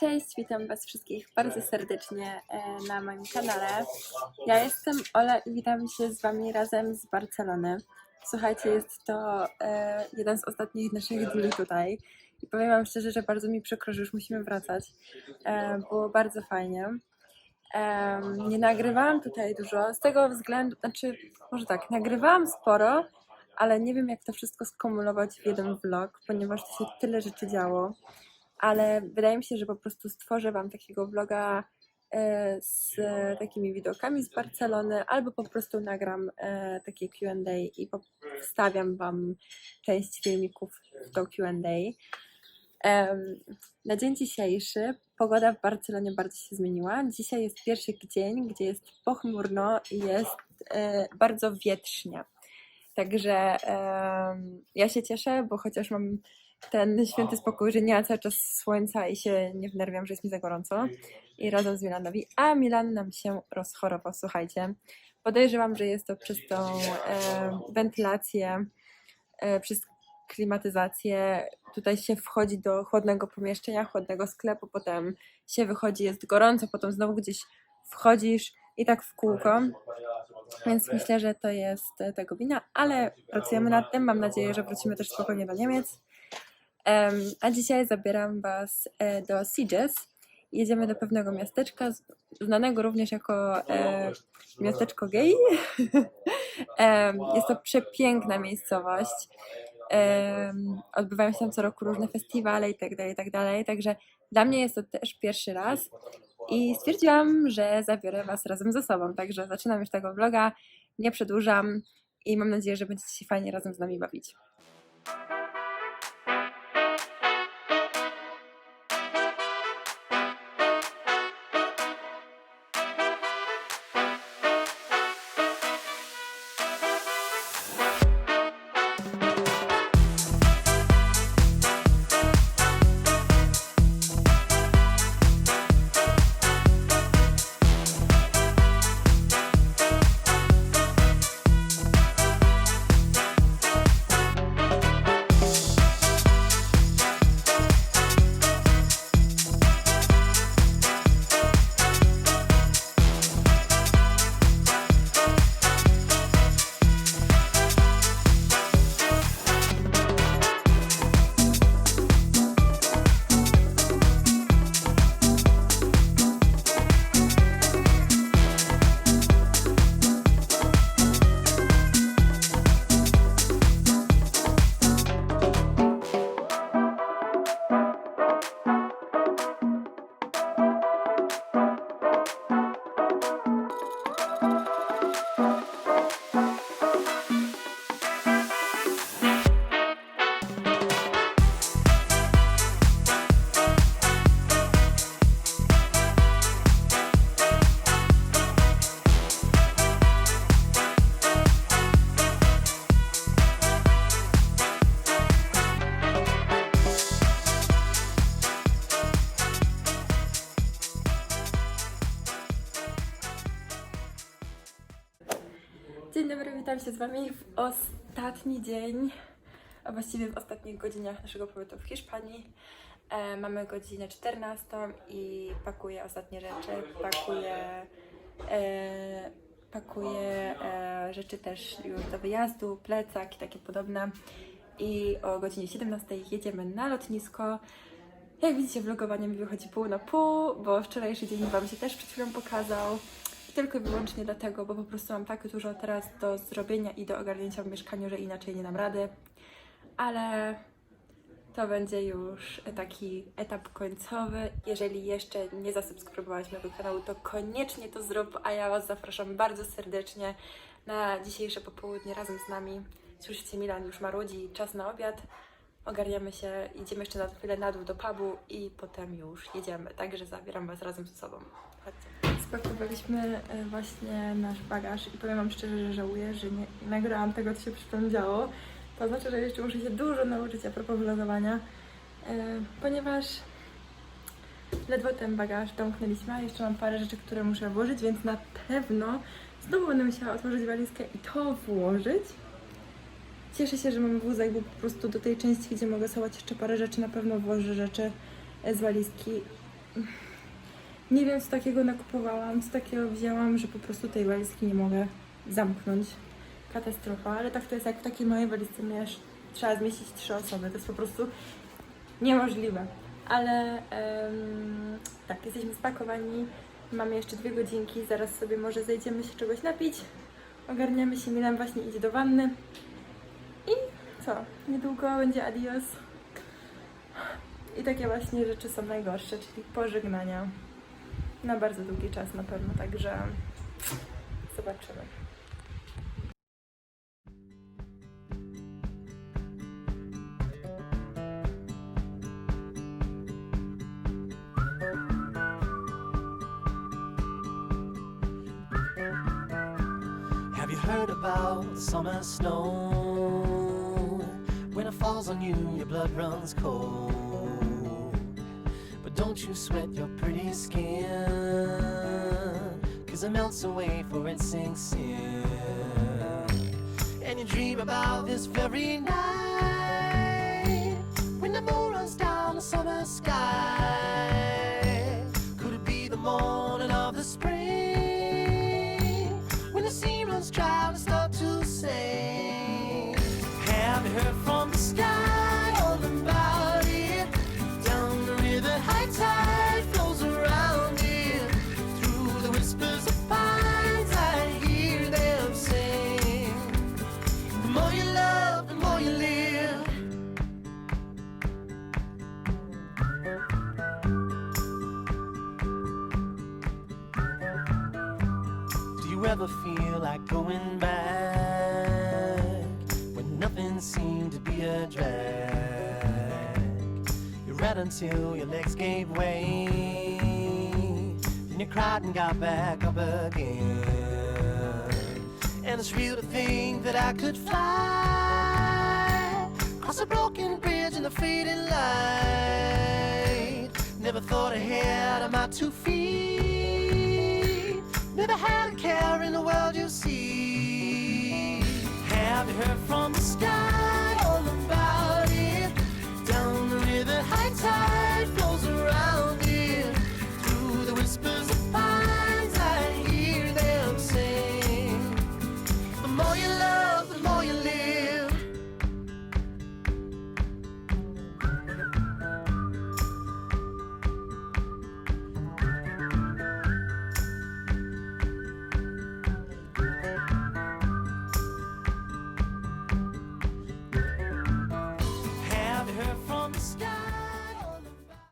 Cześć, witam Was wszystkich bardzo serdecznie e, na moim kanale. Ja jestem Ola i witam się z Wami razem z Barcelony. Słuchajcie, jest to e, jeden z ostatnich naszych dni tutaj i powiem Wam szczerze, że bardzo mi przykro, że już musimy wracać. E, Było bardzo fajnie. Nie nagrywałam tutaj dużo z tego względu, znaczy, może tak, nagrywałam sporo, ale nie wiem jak to wszystko skumulować w jeden vlog, ponieważ to się tyle rzeczy działo ale wydaje mi się, że po prostu stworzę Wam takiego vloga e, z takimi widokami z Barcelony, albo po prostu nagram e, takie QA i wstawiam Wam część filmików to QA. Na dzień dzisiejszy pogoda w Barcelonie bardzo się zmieniła. Dzisiaj jest pierwszy dzień, gdzie jest pochmurno i jest e, bardzo wietrznie. Także ja się cieszę, bo chociaż mam ten święty spokój, że nie ma cały czas słońca i się nie wnerwiam, że jest mi za gorąco. I razem z Milanowi. A Milan nam się rozchorował, słuchajcie. Podejrzewam, że jest to przez tą e, wentylację, e, przez klimatyzację. Tutaj się wchodzi do chłodnego pomieszczenia, chłodnego sklepu, potem się wychodzi, jest gorąco, potem znowu gdzieś wchodzisz i tak w kółko. Więc myślę, że to jest tego wina, ale pracujemy nad tym. Mam nadzieję, że wrócimy też spokojnie do Niemiec. A dzisiaj zabieram Was e, do Sitges. Jedziemy do pewnego miasteczka, znanego również jako e, miasteczko gay. Em, Jest to przepiękna miejscowość. Odbywają się tam co roku różne festiwale i tak dalej, i tak. Także dla mnie jest to też pierwszy raz. I stwierdziłam, że zabiorę Was razem ze sobą. Także zaczynam już tego vloga, nie przedłużam i mam nadzieję, że będziecie się fajnie razem z nami bawić. Witam się z Wami w ostatni dzień, a właściwie w ostatnich godzinach naszego pobytu w Hiszpanii. E, mamy godzinę 14 i pakuję ostatnie rzeczy. Pakuję, e, pakuję e, rzeczy też już do wyjazdu, plecak i takie podobne. I o godzinie 17 jedziemy na lotnisko. Jak widzicie, vlogowanie mi wychodzi pół na pół, bo wczorajszy dzień Wam się też przed chwilą pokazał. Tylko i wyłącznie dlatego, bo po prostu mam tak dużo teraz do zrobienia i do ogarnięcia w mieszkaniu, że inaczej nie dam rady. Ale to będzie już taki etap końcowy. Jeżeli jeszcze nie zasubskrybowałaś mojego kanału, to koniecznie to zrób, a ja Was zapraszam bardzo serdecznie na dzisiejsze popołudnie razem z nami. Słyszycie, Milan już marudzi, czas na obiad. Ogarniamy się, idziemy jeszcze na chwilę na dół do pubu i potem już jedziemy. Także zabieram Was razem ze sobą. Chodźcie. Spakowaliśmy e, właśnie nasz bagaż i powiem Wam szczerze, że żałuję, że nie nagrałam tego, co się przy tym działo. To znaczy, że jeszcze muszę się dużo nauczyć a propos vlogowania, e, ponieważ ledwo ten bagaż domknęliśmy, a jeszcze mam parę rzeczy, które muszę włożyć, więc na pewno znowu będę musiała otworzyć walizkę i to włożyć. Cieszę się, że mam wózek, bo po prostu do tej części, gdzie mogę schować jeszcze parę rzeczy, na pewno włożę rzeczy e, z walizki nie wiem co takiego nakupowałam, co takiego wzięłam, że po prostu tej walizki nie mogę zamknąć. Katastrofa, ale tak to jest jak w takiej małej walizce miesz, trzeba zmieścić trzy osoby, to jest po prostu niemożliwe. Ale tak, jesteśmy spakowani, mamy jeszcze dwie godzinki, zaraz sobie może zejdziemy się czegoś napić, ogarniamy się, Milan właśnie idzie do wanny i co, niedługo będzie adios. I takie właśnie rzeczy są najgorsze, czyli pożegnania na bardzo długi czas na pewno, także zobaczymy. Have you heard about summer snow? When it falls on you, your blood runs cold. Don't you sweat your pretty skin, cause it melts away for it sinks in. And you dream about this very night when the moon runs down the summer sky. Ever feel like going back when nothing seemed to be a drag? You ran until your legs gave way, then you cried and got back up again. And it's real to think that I could fly across a broken bridge in the fading light. Never thought ahead of my two feet. Never had a care in the world you see. Have you heard from the sky?